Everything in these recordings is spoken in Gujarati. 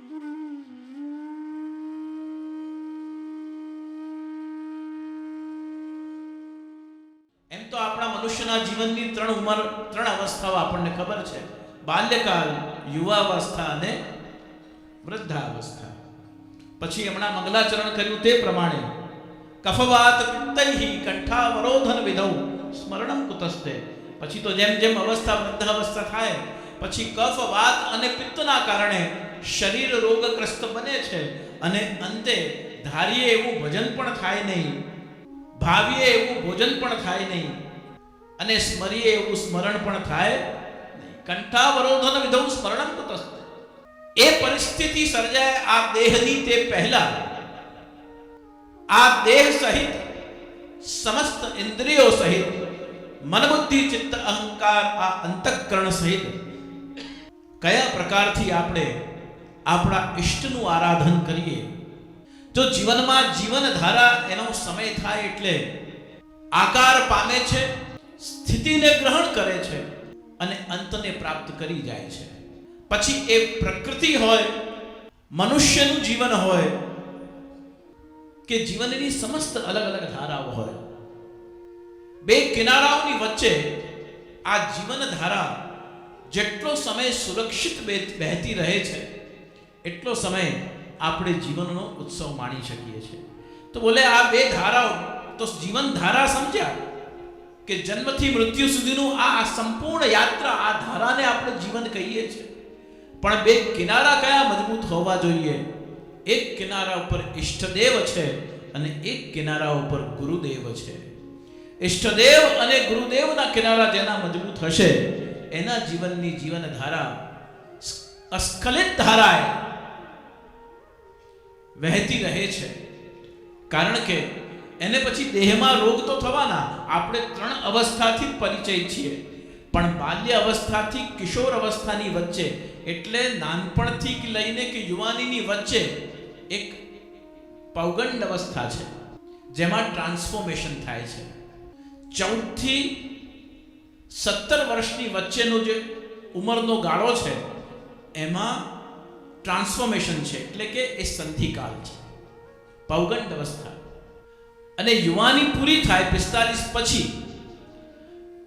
એમ તો આપણા મનુષ્યના જીવનની ત્રણ ઉંમર, ત્રણ અવસ્થાઓ આપણને ખબર છે. બાલ્યકાલ યુવાવસ્થા અને વૃદ્ધાવસ્થા. પછી હમણાં મંગલાચરણ કર્યું તે પ્રમાણે. કફવાત પિત્તૈહી કંઠાવરોધન વિધૌ, સ્મરણમ કુતસ્તે. પછી તો જેમ જેમ અવસ્થા, વૃદ્ધાવસ્થા થાય, પછી કફ વાત અને પિત્તના કારણે શરીર રોગગ્રસ્ત બને છે અને અંતે ધારીએ એવું ભજન પણ થાય નહીં, ભાવીએ એવું ભોજન પણ થાય નહીં અને સ્મરીએ એવું સ્મરણ પણ થાય કંઠાવરોધન વિધૌ સ્મરણમ કુતસ્તે એ પરિસ્થિતિ સર્જાય આ દેહની તે પહેલા. આ દેહ સહિત સમસ્ત ઇન્દ્રિયો સહિત મન બુદ્ધિ ચિત્ત, અહંકાર આ અંતઃકરણ સહિત કયા પ્રકારથી આપણે આપણા ઈષ્ટનું આરાધન કરીએ. જો જીવનમાં જીવન ધારા એનો સમય થાય એટલે આકાર પામે છે, સ્થિતિને ગ્રહણ કરે છે અને અંતને પ્રાપ્ત કરી જાય છે. પછી એ પ્રકૃતિ હોય, મનુષ્યનું જીવન હોય, કે જીવનની સમસ્ત અલગ અલગ ધારાઓ હોય. બે કિનારાઓની વચ્ચે આ જીવન ધારા જેટલો સમય સુરક્ષિત વહેતી રહે છે એટલો સમય આપણે જીવનનો ઉત્સવ માણી શકીએ છીએ. તો બોલે આ બે ધારાઓ, તો જીવન ધારા સમજ્યા કે જન્મથી મૃત્યુ સુધીનું આ સંપૂર્ણ યાત્રા આ ધારાને આપણે જીવન કહીએ છીએ. પણ બે કિનારા કયા મજબૂત હોવા જોઈએ? એક કિનારા ઉપર ઈષ્ટદેવ છે અને એક કિનારા ઉપર ગુરુદેવ છે. ઈષ્ટદેવ અને ગુરુદેવના કિનારા જેના મજબૂત હશે, એના જીવનની જીવન ધારા અસ્ખલિત ધારાએ વહેતી રહે છે. કારણ કે એને પછી દેહમાં રોગ તો થવાના, આપણે ત્રણ અવસ્થાથી પરિચય છીએ. પણ બાલ્ય અવસ્થાથી કિશોર અવસ્થાની વચ્ચે, એટલે નાનપણથી લઈને કે યુવાનીની વચ્ચે એક પૌગંડ અવસ્થા છે, જેમાં ટ્રાન્સફોર્મેશન થાય છે. ચૌદથી સત્તર વર્ષની વચ્ચેનો જે ઉંમરનો ગાળો છે, એમાં ટ્રાન્સફોર્મેશન છે, એટલે કે એ સંધિકાળ છે. પૌગંડ અવસ્થા. અને યુવાની પૂરી થાય પિસ્તાલીસ પછી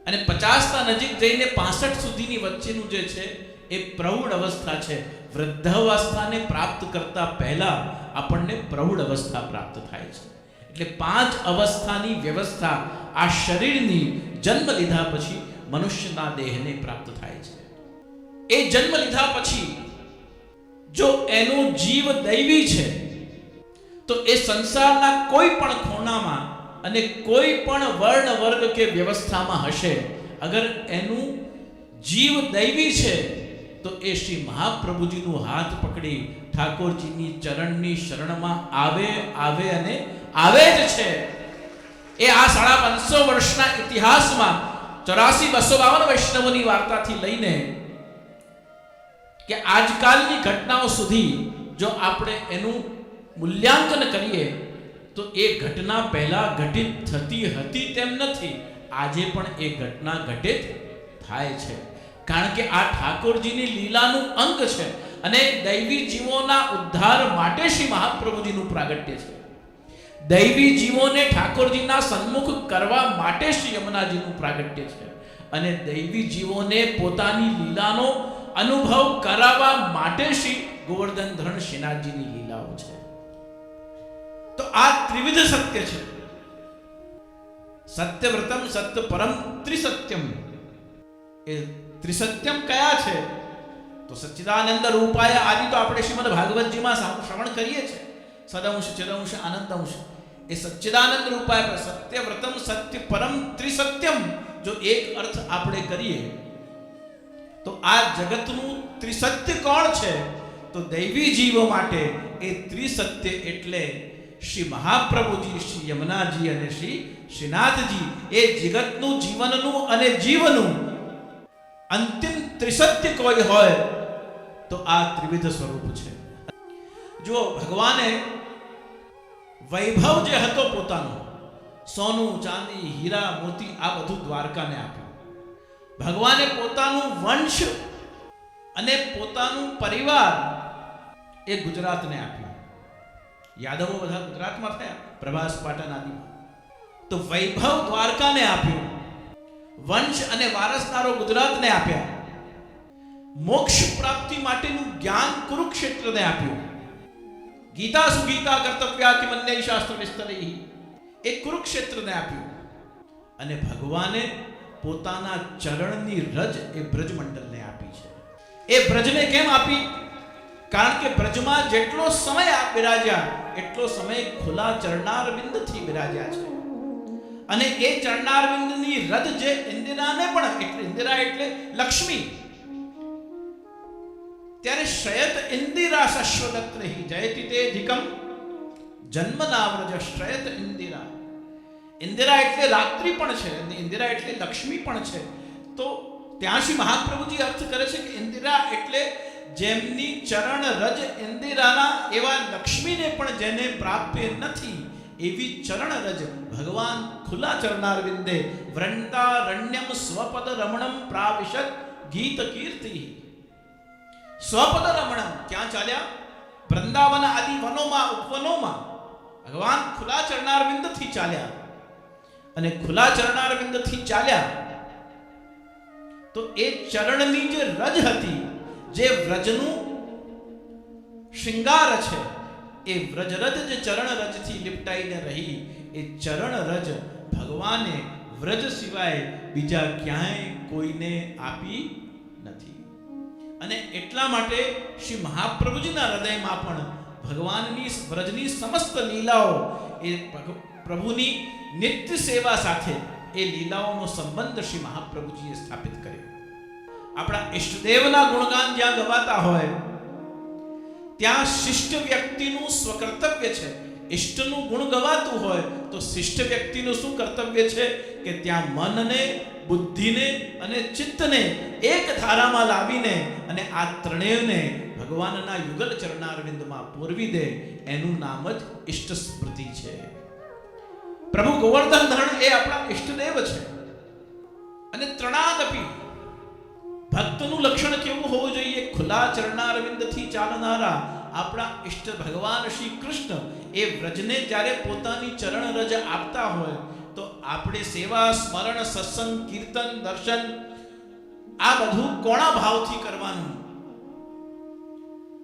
અને પચાસના નજીક જઈને પાસઠ સુધીની વચ્ચેનું જે છે, એ પ્રૌઢ અવસ્થા છે. વૃદ્ધાવસ્થાને પ્રાપ્ત કરતા પહેલા આપણને પ્રૌઢ અવસ્થા પ્રાપ્ત થાય છે. એટલે પાંચ અવસ્થાની વ્યવસ્થા આ શરીરની જન્મ લીધા પછી મનુષ્યના દેહને પ્રાપ્ત થાય છે. એ જન્મ લીધા પછી જો એનું જીવ દૈવી છે, તો એ સંસારના કોઈ પણ ખૂણામાં અને કોઈ પણ વર્ણ વર્ગ કે વ્યવસ્થામાં હશે. અગર એનું જીવ દૈવી છે, તો એ શ્રી મહાપ્રભુજીનું હાથ પકડી ઠાકોરજીની ચરણની શરણમાં આવે આવે અને આવે જ છે. એ આ સાડા પાંચસો વર્ષના ઇતિહાસમાં ચોરાસી, બસો બાવન વૈષ્ણવોની વાર્તાથી લઈને કે આજકાલની ઘટનાઓ સુધી જો આપણે એનું મૂલ્યાંકન કરીએ, તો એ ઘટના પહેલા ઘટિત થતી હતી તેમ નથી. આજે પણ એ ઘટના ઘટિત થાય છે. કારણ કે આ ઠાકોરજીની લીલાનું અંગ છે અને દૈવી જીવોના ઉદ્ધાર માટે શ્રી મહાપ્રભુજીનું પ્રાગટ્ય છે. દૈવી જીવોને ઠાકોરજીના સન્મુખ કરવા માટે શ્રી યમુનાજીનું પ્રાગટ્ય છે. અને દૈવી જીવોને પોતાની લીલાનો અનુભવ કરાવવા માટે શ્રી ગોવર્ધન ધરણ શ્રીનાથજીની લીલાઓ છે. તો આ ત્રિવિધ સત્ય છે. સત્યવ્રતમ સત્ય પરમ ત્રિસત્યમ. એ ત્રિસત્યમ કયા છે? તો સચ્ચિદાનંદ રૂપાય આદિ તો આપણે શ્રીમદ ભાગવતજીમાં સા- શ્રવણ કરીએ છીએ. સદંશ, ચિદંશ આનંદંશ એ સચ્ચિદાનંદ રૂપાય પર સત્યવ્રતમ સત્ય પરમ ત્રિસત્યમ. જો એક અર્થ આપણે કરીએ તો આ જગતનું ત્રિસત્ય કોણ છે? તો દૈવી જીવો માટે એ ત્રિસત્ય એટલે શ્રી મહાપ્રભુજી, શ્રી યમુનાજી અને શ્રી શ્રીનાથજી. એ જગતનું, જીવનનું અને જીવનું અંતિમ ત્રિસત્ય કોઈ હોય તો આ ત્રિવિધ સ્વરૂપ છે. જો ભગવાને વૈભવ જે હતો પોતાનો, સોનું, ચાંદી, હીરા, મોતી, આ બધું દ્વારકાને આપ્યું. ભગવાને પોતાનું વંશ અને પોતાનું પરિવાર એ ગુજરાતને આપ્યું. યાદવો બધા ગુજરાતમાં થયા, પ્રભાસ પાટણ આદિમાં. તો વૈભવ દ્વારકાને આપ્યું. વંશ અને વારસદારો ગુજરાતને આપ્યા. મોક્ષ પ્રાપ્તિ માટેનું જ્ઞાન કુરુક્ષેત્રને આપ્યું. ગીતા સુગીતા કર્તવ્યા કે શાસ્ત્ર વિસ્તરી એ કુરુક્ષેત્રને આપ્યું. અને ભગવાને પોતાના ચરણની રજ એ બ્રજમંડળને આપી છે. એ બ્રજને કેમ આપી? કારણ કે બ્રજમાં જેટલો સમય આપ બિરાજ્યા, એટલો સમય ખુલ્લા ચરણારવિંદથી બિરાજ્યા છે. અને એ ચરણારવિંદની રજ જે ઇન્દિરાને પણ એટલે ઇન્દિરા એટલે લક્ષ્મી. ત્યારે શ્રયત ઇન્દિરા શશ્વદત્ત રહી જયતિ તે અધિકમ જન્મનાવ્રજ શ્રયત ઇન્દિરા ઇન્દિરા એટલે રાત્રિ પણ છે અને ઇન્દિરા એટલે લક્ષ્મી પણ છે. તો ત્યાં શ્રી મહાપ્રભુજી અર્થ કરે છે કે ઇન્દિરા એટલે જેમની ચરણ રજ ઇન્દિરાના એવા લક્ષ્મીને પણ જેને પ્રાપ્ય નથી, એવી ચરણ રજ ભગવાન ખુલ્લા ચરણાર વિંદે વૃંદારણ્યમ સ્વપદ રમણમ પ્રાવિશત ગીત કીર્તિ. સ્વપદ રમણમ ક્યાં ચાલ્યા? વૃંદાવન આદિ વનોમાં, ઉપવનોમાં. ભગવાન ખુલ્લા ચરણાર વિંદથી ચાલ્યા. અને ખુલ્લા ચરણાર વિંદથી ચાલ્યા, તો એ ચરણની જે રજ હતી, જે વ્રજનું શિંગાર છે, એ વ્રજરજ જે ચરણ રજથી લિપટાઈને રહી, એ ચરણ રજ ભગવાને વ્રજ સિવાય બીજા ક્યાંય કોઈને આપી નથી. અને એટલા માટે શ્રી મહાપ્રભુજીના હૃદયમાં પણ ભગવાનની વ્રજની સમસ્ત લીલાઓ એ પ્રભુની નિત્ય સેવા સાથે એ લીલાઓનો સંબંધ શ્રી મહાપ્રભુજીએ સ્થાપિત કર્યો. આપણા ઈષ્ટદેવના ગુણગાન જ્યાં ગવાતા હોય, ત્યાં શિષ્ટ વ્યક્તિનું સ્વકર્તવ્ય છે. ઈષ્ટનું ગુણ ગવાતું હોય તો શિષ્ટ વ્યક્તિનું શું કર્તવ્ય છે? કે ત્યાં મનને, બુદ્ધિને અને ચિત્તને એક ધારામાં લાવીને અને આ ત્રણેયને ભગવાનના યુગલ ચરણારવિંદમાં પૂરવી દે. એનું નામ જ ઈષ્ટ સ્મૃતિ છે. પ્રભુ ગોવર્ધન ધરણ એ આપણા ઈષ્ટદેવ છે. અને ત્રણાદપી, ભક્તનું લક્ષણ કેવું હોવું જોઈએ? ખુલ્લા ચરણારવિંદથી ચાલનારા આપણા ઈષ્ટ ભગવાન શ્રી કૃષ્ણ એ વ્રજને જ્યારે પોતાની ચરણ રજ આપતા હોય, તો આપણે સેવા, સ્મરણ, સત્સંગ, કીર્તન, દર્શન આ બધું કોણા ભાવથી કરવાનું?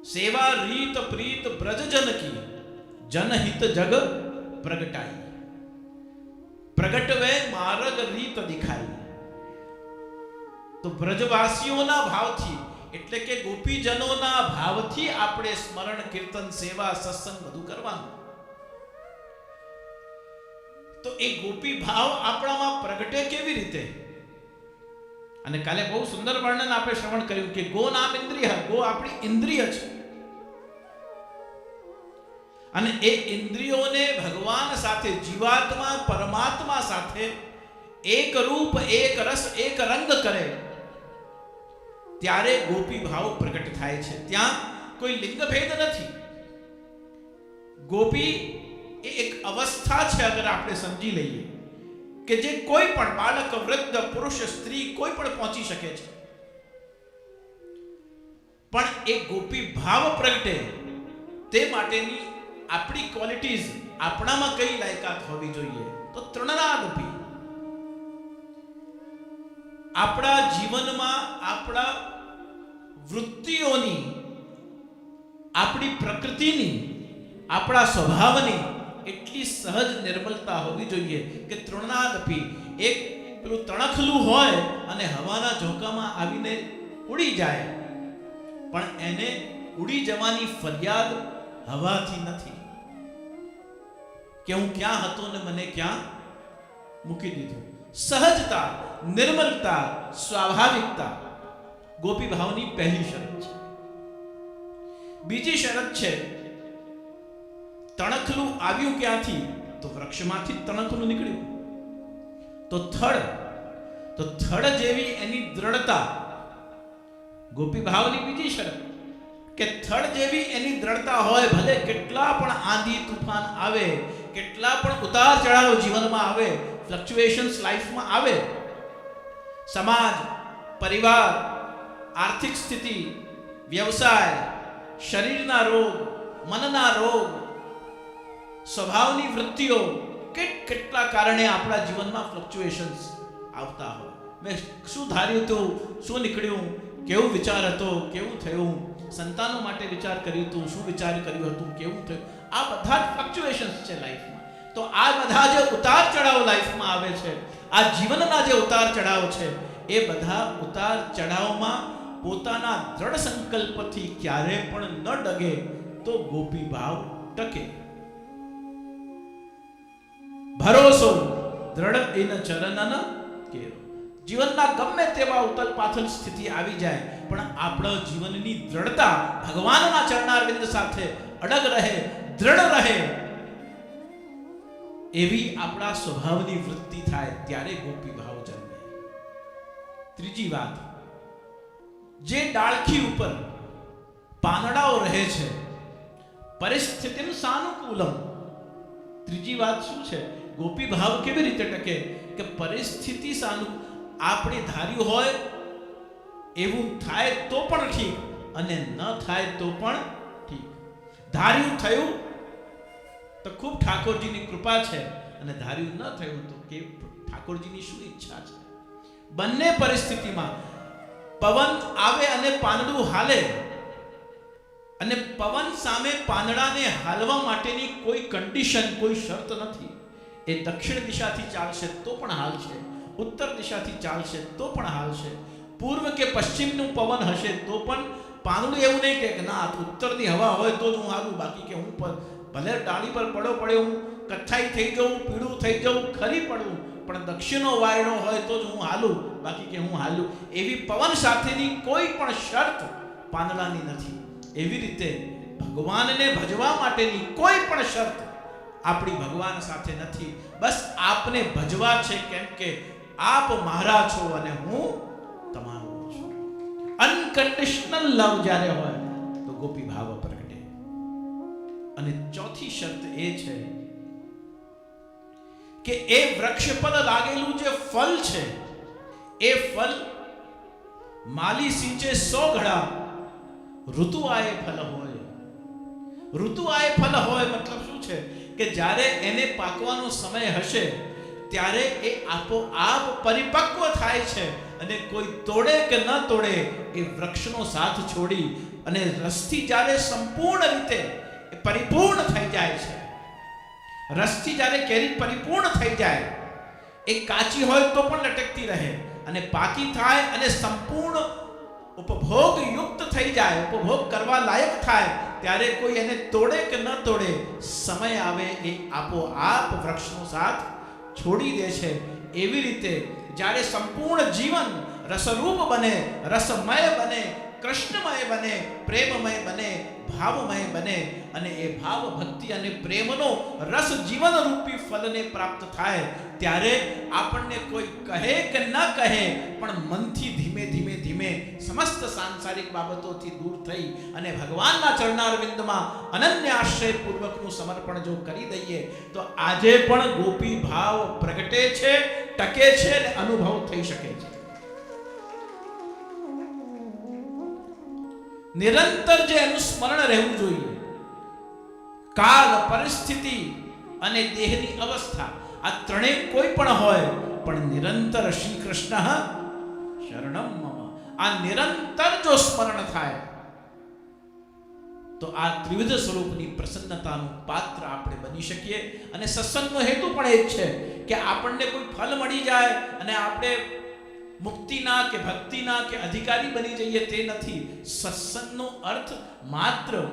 સેવા રીત પ્રીત બ્રજ જનકી જનહિત જગ પ્રગટાઈ પ્રગટવે માર્ગ રીત દેખાય. તો બ્રજવાસીઓના ભાવથી, એટલે કે ગોપીજનોના ભાવથી આપણે સ્મરણ, કીર્તન, સેવા, સત્સંગ બધું કરવાનું. તો એ ગોપી ભાવ આપણામાં પ્રગટે કેવી રીતે? અને કાલે બહુ સુંદર વર્ણન આપણે શ્રવણ કર્યું કે ગો નામ ઇન્દ્રિય, ગો આપણી ઇન્દ્રિય છે. અને એ ઇન્દ્રિયોને ભગવાન સાથે, જીવાત્મા, પરમાત્મા સાથે એક રૂપ, એક રસ, એક રંગ કરે, ત્યારે ગોપી ભાવ પ્રગટ થાય છે. ત્યાં કોઈ લિંગ ભેદ નથી. ગોપી એ એક અવસ્થા છે અગર આપણે સમજી લઈએ કે જે કોઈ પણ બાળક, વૃદ્ધ, પુરુષ, સ્ત્રી કોઈ પણ પહોંચી શકે છે. પણ એ ગોપી ભાવ પ્રગટે તે માટેની આપણી ક્વોલિટીઝ આપણામાં કઈ લાયકાત હોવી જોઈએ તો ત્રણનાદપી આપણા જીવનમાં આપણા વૃત્તિઓની, આપણી પ્રકૃતિની, આપણા સ્વભાવની એટલી સહજ નિર્મલતા હોવી જોઈએ કે તૃણાદપી એક પેલું તણખલું હોય અને હવાના ઝોંકામાં આવીને ઉડી જાય. પણ એને ઉડી જવાની ફરિયાદ હવાથી નથી. કે હું ક્યાં હતો ને મને ક્યાં મૂકી દીધું. સહજતા, નિર્મલતા, સ્વાભાવિકતા ગોપી ભાવની પહેલી શરત છે. બીજી શરત છે, તણખલું આવ્યું ક્યાંથી? તો વૃક્ષમાંથી તણખલું નીકળ્યું. તો થડ તો થડ જેવી એની દ્રઢતા ગોપી ભાવની બીજી શરત. કે થડ જેવી એની દ્રઢતા હોય, ભલે કેટલા પણ આંધી તુફાન આવે, કેટલા પણ ઉતાર ચઢાવ જીવનમાં આવે ફ્લક્ચ્યુએશન્સ લાઈફમાં આવે. સમાજ, પરિવાર, આર્થિક સ્થિતિ, વ્યવસાય, શરીરના રોગ, મનના રોગ, સ્વભાવની વૃત્તિઓ કે કેટલા કારણે આપણા જીવનમાં ફ્લક્ચ્યુએશન્સ આવતા હોય. મેં શું ધાર્યું હતું, શું નીકળ્યું, કેવું વિચાર હતો, કેવું થયું? સંતાનો માટે વિચાર કર્યું હતું, શું વિચાર કર્યું હતું, કેવું થયું? આ બધા જ ફ્લક્ચ્યુએશન્સ છે લાઈફમાં તો આ બધા જે ઉતાર ચઢાવ લાઈફમાં આવે છે, આ જીવનના જે ઉતાર ચઢાવ છે, એ બધા ઉતાર ચઢાવમાં પોતાના દ્રઢ સંકલ્પથી ક્યારે પણ ન ડગે તો ગોપી ભાવ ટકે. ભરોસો દ્રઢ એન ચરણન કેરો. જીવનના ગમે તેવા ઉતલ પાથલ સ્થિતિ આવી જાય, પણ આપણો જીવનની દ્રઢતા ભગવાનના ચરણારવિંદ સાથે અડગ રહે, દ્રઢ રહે. એવી આપણા સ્વભાવની વૃત્તિ થાય ત્યારે ગોપી ભાવ જન્મે. ત્રીજી વાત, જે ડાળખી ઉપર પાંદડાઓ રહે છે, પરિસ્થિતિનું સાનુકૂલમ. ત્રીજી વાત શું છે? ગોપી ભાવ કેવી રીતે ટકે? કે પરિસ્થિતિ સાનુ આપણે ધાર્યું હોય, એવું થાય તો પણ ઠીક અને ન થાય તો પણ ઠીક. ધાર્યું થયું તો ખૂબ ઠાકોરજીની કૃપા છે અને ધાર્યું ન થયું તો કે ઠાકોરજીની શું ઈચ્છા છે? બંને પરિસ્થિતિમાં પવન આવે અને પાંદડું હાલે અને પવન સામે પાંદડાને હાલવા માટેની કોઈ કન્ડિશન કોઈ શરત નથી. એ દક્ષિણ દિશાથી ચાલશે તો પણ હાલશે ઉત્તર દિશાથી ચાલશે તો પણ હાલશે. પૂર્વ કે પશ્ચિમનું પવન હશે તો પણ પાંદડું એવું નહીં કે ના ઉત્તરની હવા હોય તો જ હું હાલું બાકી કે હું પર ભલે ડાળી પર પડો પડ્યો, હું કથ્થાઈ થઈ જઉં, પીળું થઈ જાઉં, ખરી પડું, પણ દક્ષિણો વાયણો હોય તો જ હું હાલું. બાકી કે હું હાલું. એવી પવન સાથેની કોઈ પણ શરત પાંદડાની નથી. એવી રીતે ભગવાનને ભજવા માટેની કોઈ પણ શરત આપણી ભગવાન સાથે નથી. બસ આપને ભજવા છે કેમ કે આપ મારા છો અને હું તમારો છું. અનકન્ડિશનલ લવ જ્યારે હોય, તો ગોપી ભાવ પ્રગટે. અને ચોથી શરત એ છે કે એ વૃક્ષ પર લાગેલું જે ફલ છે, એ ફલ માલી સિંચે સો ઘડા. ઋતુ આએ ફલ હોય. ઋતુ આએ ફલ હોય મતલબ શું છે? કે જ્યારે એને પાકવાનો સમય હશે ત્યારે એ આપોઆપ પરિપક્વ થાય છે અને કોઈ તોડે કે ન તોડે એ વૃક્ષનો સાથ છોડી અને રસથી જ્યારે સંપૂર્ણ રીતે એ પરિપૂર્ણ થઈ જાય છે, રસથી જ્યારે કેરી પરિપૂર્ણ થઈ જાય, એ કાચી હોય તો પણ લટકતી રહે અને પાકી થાય અને સંપૂર્ણ ઉપભોગ યુક્ત થઈ જાય, ઉપભોગ કરવા લાયક થાય, ત્યારે કોઈ એને તોડે કે ન તોડે, સમય આવે એ આપોઆપ વૃક્ષનો સાથ છોડી દે છે. એવી રીતે જ્યારે સંપૂર્ણ જીવન રસરૂપ બને, રસમય બને, કૃષ્ણમય બને, પ્રેમમય બને ભાવમય બને અને એ ભાવ ભક્તિ અને પ્રેમનો રસ જીવન રૂપી ફલને પ્રાપ્ત થાય. ત્યારે આપણને કોઈ કહે કે ન કહે, પણ મનથી ધીમે ધીમે ધીમે સમસ્ત સાંસારિક બાબતોથી દૂર થઈ અને ભગવાનના ચરણારવિંદમાં અનન્ય આશ્રયપૂર્વકનું સમર્પણ જો કરી દઈએ, તો આજે પણ ગોપી ભાવ પ્રગટે છે, ટકે છે અને અનુભવ થઈ શકે છે. નિરંતર જે એનું સ્મરણ રહેવું જોઈએ. કાળ, પરિસ્થિતિ અને દેહની અવસ્થા, આ ત્રણેય કોઈ પણ હોય, પણ નિરંતર શ્રી કૃષ્ણ શરણમ આ નિરંતર જો સ્મરણ થાય, તો આ ત્રિવિધ સ્વરૂપની પ્રસન્નતાનું પાત્ર આપણે બની શકીએ. અને સત્સંગનો હેતુ પણ એ જ છે કે આપણને કોઈ ફલ મળી જાય અને આપણે મુક્તિના કે ભક્તિના કે અધિકારી બની જઈએ તે નથી. સત્સંગનો અર્થ માત્ર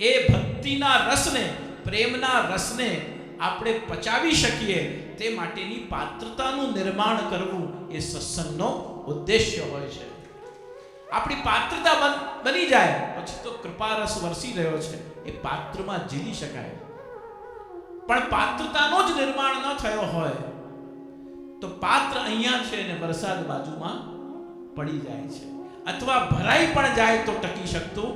એ ભક્તિના રસને, પ્રેમના રસને આપણે પચાવી શકીએ તે માટેની પાત્રતાનું નિર્માણ કરવું એ સત્સંગનો ઉદ્દેશ્ય હોય છે. આપણી પાત્રતા બન- જાય, પછી તો કૃપા રસ વરસી રહ્યો છે, એ પાત્રમાં જીલી શકાય. પણ પાત્રતાનો જ નિર્માણ ન થયો હોય તો પાત્ર અહીંયા છે અને વરસાદ બાજુમાં પડી જાય છે. અથવા ભરાઈ પણ જાય તો ટકી શકતું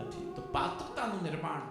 નથી. તો પાત્રતાનું નિર્માણ